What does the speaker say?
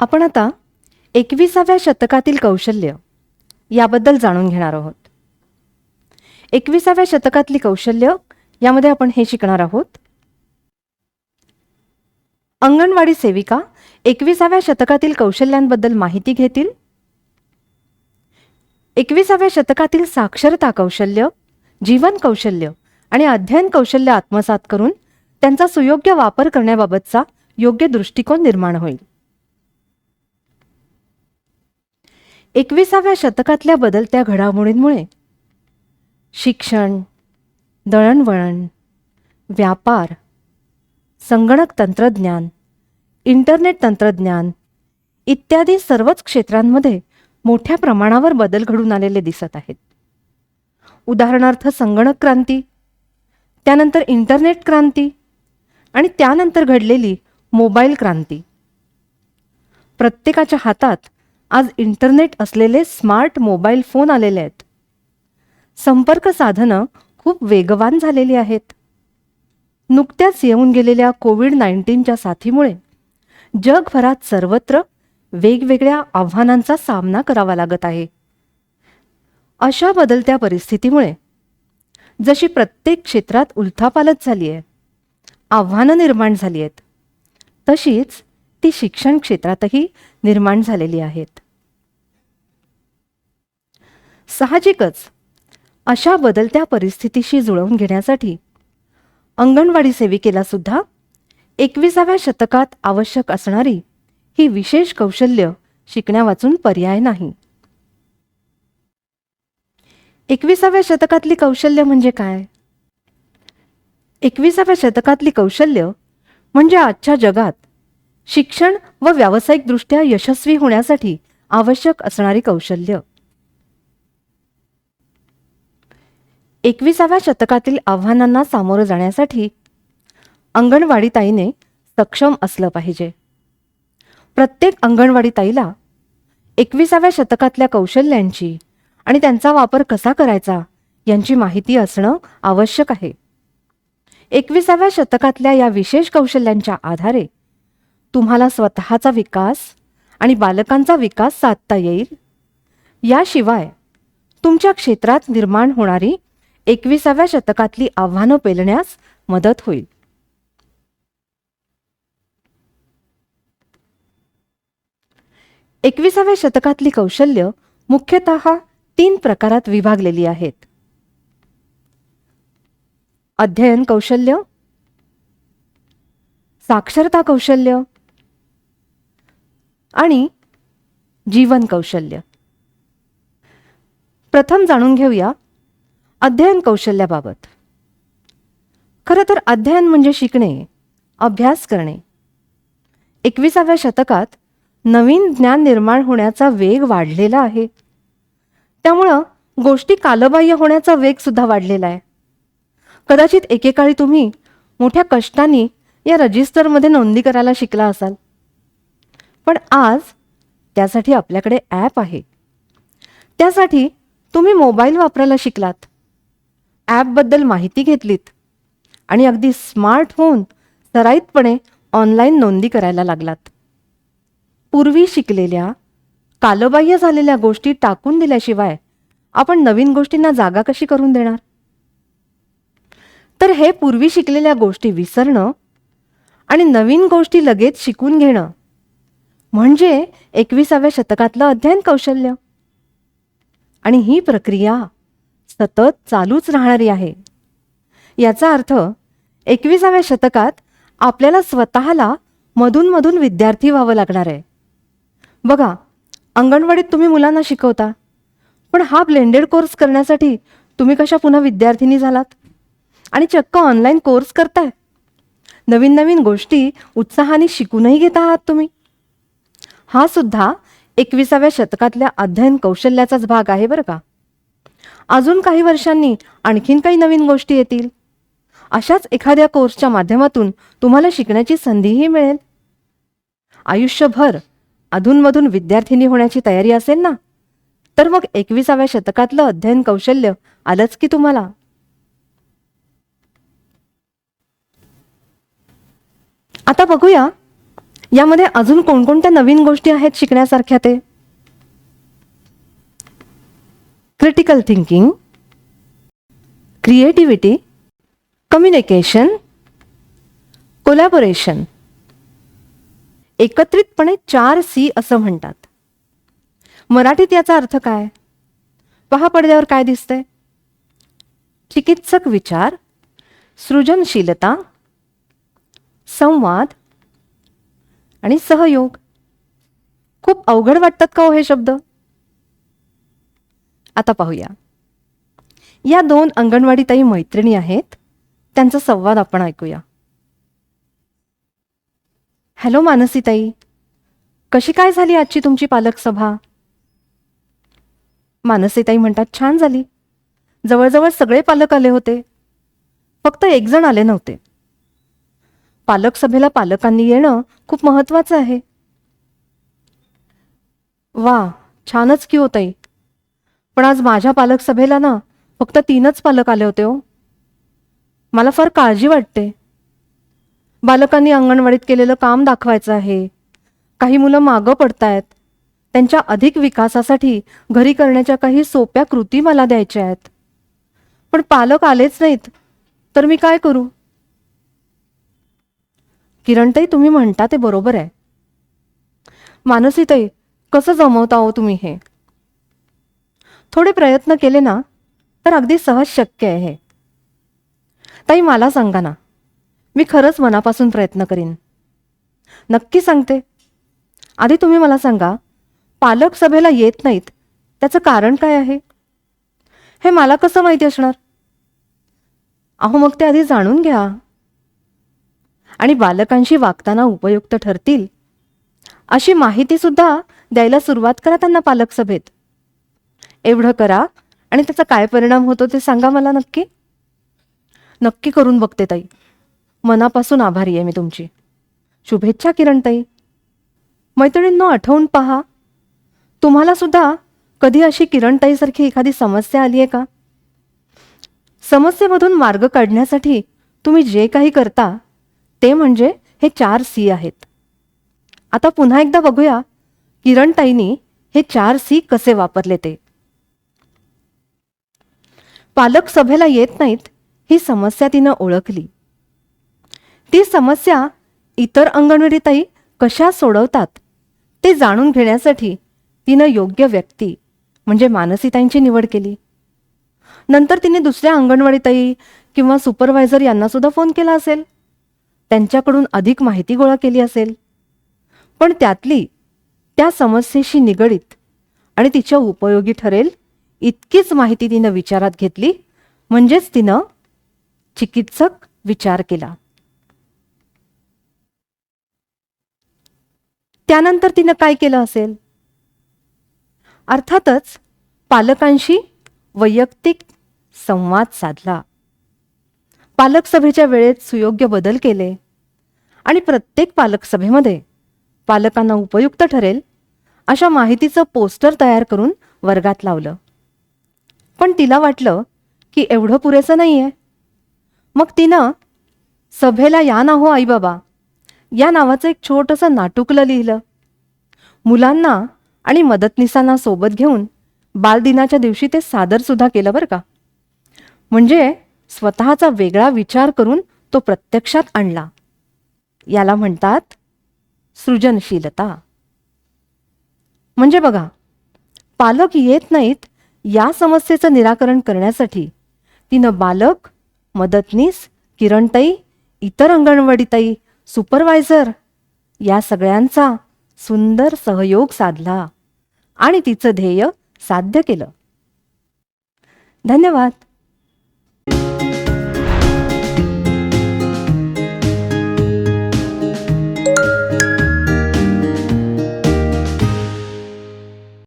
आपण आता एकविसाव्या शतकातील कौशल्य याबद्दल जाणून घेणार आहोत. एकविसाव्या शतकातली कौशल्य यामध्ये आपण हे शिकणार आहोत. अंगणवाडी सेविका एकविसाव्या शतकातील कौशल्यांबद्दल माहिती घेतील. एकविसाव्या शतकातील साक्षरता कौशल्य जीवन कौशल्य आणि अध्ययन कौशल्य आत्मसात करून त्यांचा सुयोग्य वापर करण्याबाबतचा योग्य दृष्टिकोन निर्माण होईल. एकविसाव्या शतकातल्या बदलत्या घडामोडींमुळे शिक्षण दळणवळण व्यापार संगणक तंत्रज्ञान इंटरनेट तंत्रज्ञान इत्यादी सर्वच क्षेत्रांमध्ये मोठ्या प्रमाणावर बदल घडून आलेले दिसत आहेत. उदाहरणार्थ संगणक क्रांती त्यानंतर इंटरनेट क्रांती आणि त्यानंतर घडलेली मोबाईल क्रांती. प्रत्येकाच्या हातात आज इंटरनेट असलेले स्मार्ट मोबाईल फोन आलेले आहेत. संपर्क साधनं खूप वेगवान झालेली आहेत. नुकत्याच येऊन गेलेल्या कोविड नाईन्टीनच्या साथीमुळे जगभरात सर्वत्र वेगवेगळ्या आव्हानांचा सामना करावा लागत आहे. अशा बदलत्या परिस्थितीमुळे जशी प्रत्येक क्षेत्रात उलथापालत झाली आहे आव्हानं निर्माण झाली आहेत तशीच ती शिक्षण क्षेत्रातही निर्माण झालेली आहेत. साहजिकच अशा बदलत्या परिस्थितीशी जुळवून घेण्यासाठी अंगणवाडी सेविकेला सुद्धा एकविसाव्या शतकात आवश्यक असणारी ही विशेष कौशल्य शिकण्यावाचून पर्याय नाही. एकविसाव्या शतकातली कौशल्य म्हणजे काय? एकविसाव्या शतकातली कौशल्य म्हणजे आजच्या जगात शिक्षण व व्यावसायिकदृष्ट्या यशस्वी होण्यासाठी आवश्यक असणारी कौशल्य. एकविसाव्या शतकातील आव्हानांना सामोरं जाण्यासाठी अंगणवाडी ताईने सक्षम असलं पाहिजे. प्रत्येक अंगणवाडी ताईला एकविसाव्या शतकातल्या कौशल्यांची आणि त्यांचा वापर कसा करायचा यांची माहिती असणं आवश्यक आहे. एकविसाव्या शतकातल्या या विशेष कौशल्यांच्या आधारे तुम्हाला स्वतःचा विकास आणि बालकांचा विकास साधता येईल. याशिवाय तुमच्या क्षेत्रात निर्माण होणारी एकविसाव्या शतकातली आव्हानं पेलण्यास मदत होईल. एकविसाव्या शतकातली कौशल्य मुख्यतः तीन प्रकारात विभागलेली आहेत. अध्ययन कौशल्य साक्षरता कौशल्य आणि जीवन कौशल्य. प्रथम जाणून घेऊया अध्ययन कौशल्याबाबत. खरं तर अध्ययन म्हणजे शिकणे अभ्यास करणे. एकविसाव्या शतकात नवीन ज्ञान निर्माण होण्याचा वेग वाढलेला आहे. त्यामुळं गोष्टी कालबाह्य होण्याचा वेग सुद्धा वाढलेला आहे. कदाचित एकेकाळी तुम्ही मोठ्या कष्टाने या रजिस्टरमध्ये नोंदी करायला शिकला असाल. पण आज त्यासाठी आपल्याकडे ॲप आहे. त्यासाठी तुम्ही मोबाईल वापरायला शिकलात. ॲपबद्दल माहिती घेतलीत. आणि अगदी स्मार्ट होऊन सराईतपणे ऑनलाईन नोंदी करायला लागलात. पूर्वी शिकलेल्या कालबाह्य झालेल्या गोष्टी टाकून दिल्याशिवाय आपण नवीन गोष्टींना जागा कशी करून देणार? तर हे पूर्वी शिकलेल्या गोष्टी विसरणं आणि नवीन गोष्टी लगेच शिकून घेणं म्हणजे एकविसाव्या शतकातलं अध्ययन कौशल्य. आणि ही प्रक्रिया सतत चालूच राहणारी आहे. याचा अर्थ एकविसाव्या शतकात आपल्याला स्वतःला मधूनमधून विद्यार्थी व्हावं लागणार आहे. बघा अंगणवाडीत तुम्ही मुलांना शिकवता पण हा ब्लेंडेड कोर्स करण्यासाठी तुम्ही कशा पुन्हा विद्यार्थिनी झालात? आणि चक्क ऑनलाईन कोर्स करताय. नवीन नवीन गोष्टी उत्साहाने शिकूनही घेत आहात तुम्ही. हा सुद्धा एकविसाव्या शतकातल्या अध्ययन कौशल्याचाच भाग आहे बरं का. अजून काही वर्षांनी आणखीन काही नवीन गोष्टी येतील. अशाच एखाद्या कोर्सच्या माध्यमातून तुम्हाला शिकण्याची संधीही मिळेल. आयुष्यभर अधूनमधून विद्यार्थिनी होण्याची तयारी असेल ना? तर मग एकविसाव्या शतकातलं अध्ययन कौशल्य आलंच की तुम्हाला? आता बघूया यामध्ये अजून कोणकोणत्या नवीन गोष्टी आहेत शिकण्यासारख्या ते? Critical thinking creativity communication collaboration एकत्रितपणे चार सी असं म्हणतात. मराठीत याचा अर्थ काय? पहा पडद्यावर काय दिसतंय. चिकित्सक विचार सृजनशीलता संवाद आणि सहयोग. खूप अवघड वाटतात का हो हे शब्द? आता पाहूया. या दोन अंगणवाडीताई मैत्रिणी आहेत. त्यांचा संवाद आपण ऐकूया. हॅलो मानसीताई. कशी काय झाली आजची तुमची पालक सभा मानसीताई म्हणतात छान झाली. जवळजवळ सगळे पालक आले होते. फक्त एक जण आले नव्हते. पालक सभेला पालकांनी येणं खूप महत्वाचं आहे. वा छानच की होतई पण आज माझ्या पालक सभेला ना फक्त तीनच पालक आले होते हो. मला फार काळजी वाटते. बालकांनी अंगणवाडीत केलेलं काम दाखवायचं आहे. काही मुलं मागं पडतायत. त्यांच्या अधिक विकासासाठी घरी करण्याच्या काही सोप्या कृती मला द्यायच्या आहेत. पण पालक आलेच नाहीत. तर मी काय करू? किरणताई तुम्ही म्हणता ते बरोबर आहे. मानसीताई कसं जमवता हो तुम्ही हे? थोडे प्रयत्न केले ना तर अगदी सहज शक्य आहे हे. ताई मला सांगा ना मी खरंच मनापासून प्रयत्न करीन. नक्की सांगते. आधी तुम्ही मला सांगा पालक सभेला येत नाहीत त्याचं कारण काय आहे? हे मला कसं माहिती असणार? अहो मग ते आधी जाणून घ्या. आणि बालकांशी वागताना उपयुक्त ठरतील? अशी माहिती सुद्धा द्यायला सुरुवात करा त्यांना पालक सभेत. एवढं करा आणि त्याचा काय परिणाम होतो ते सांगा मला नक्की. नक्की करून बघते ताई. मनापासून आभारी आहे मी तुमची. शुभेच्छा किरणताई मैत्रिणींनो आठवून पहा तुम्हाला सुद्धा कधी अशी किरणताईसारखी एखादी समस्या आली आहे का? समस्येमधून मार्ग काढण्यासाठी तुम्ही जे काही करता ते म्हणजे हे चार सी आहेत. आता पुन्हा एकदा बघूया किरणताईंनी हे चार सी कसे वापरले ते. पालक सभेला येत नाहीत ही समस्या तिनं ओळखली. ती समस्या इतर अंगणवाडीताई कशा सोडवतात ते जाणून घेण्यासाठी तिनं योग्य व्यक्ती म्हणजे मानसीताईंची निवड केली. नंतर तिने दुसऱ्या अंगणवाडीताई किंवा सुपरवायझर यांना सुद्धा फोन केला असेल. त्यांच्याकडून अधिक माहिती गोळा केली असेल. पण त्यातली त्या समस्येशी निगडीत आणि तिच्या उपयोगी ठरेल इतकीच माहिती तिनं विचारात घेतली म्हणजेच तिनं चिकित्सक विचार केला. त्यानंतर तिनं काय केलं असेल? अर्थातच पालकांशी वैयक्तिक संवाद साधला. पालक सभेच्या वेळेत सुयोग्य बदल केले. आणि प्रत्येक पालक सभेमध्ये पालकांना उपयुक्त ठरेल अशा माहितीचं पोस्टर तयार करून वर्गात लावलं. पण तिला वाटलं की एवढं पुरेसं नाही आहे मग तिनं सभेला या ना हो आई बाबा या नावाचं एक छोटंसं नाटुकलं लिहिलं. मुलांना आणि मदतनीसांना सोबत घेऊन बालदिनाच्या दिवशी ते सादरसुद्धा केलं बरं का. म्हणजे स्वतःचा वेगळा विचार करून तो प्रत्यक्षात आणला. याला म्हणतात सृजनशीलता. म्हणजे बघा पालक येत नाहीत या समस्येचं निराकरण करण्यासाठी. तिनं बालक मदतनीस किरणताई इतर अंगणवाडीताई सुपरवायझर या सगळ्यांचा सुंदर सहयोग साधला आणि तिचं ध्येय साध्य केलं. धन्यवाद.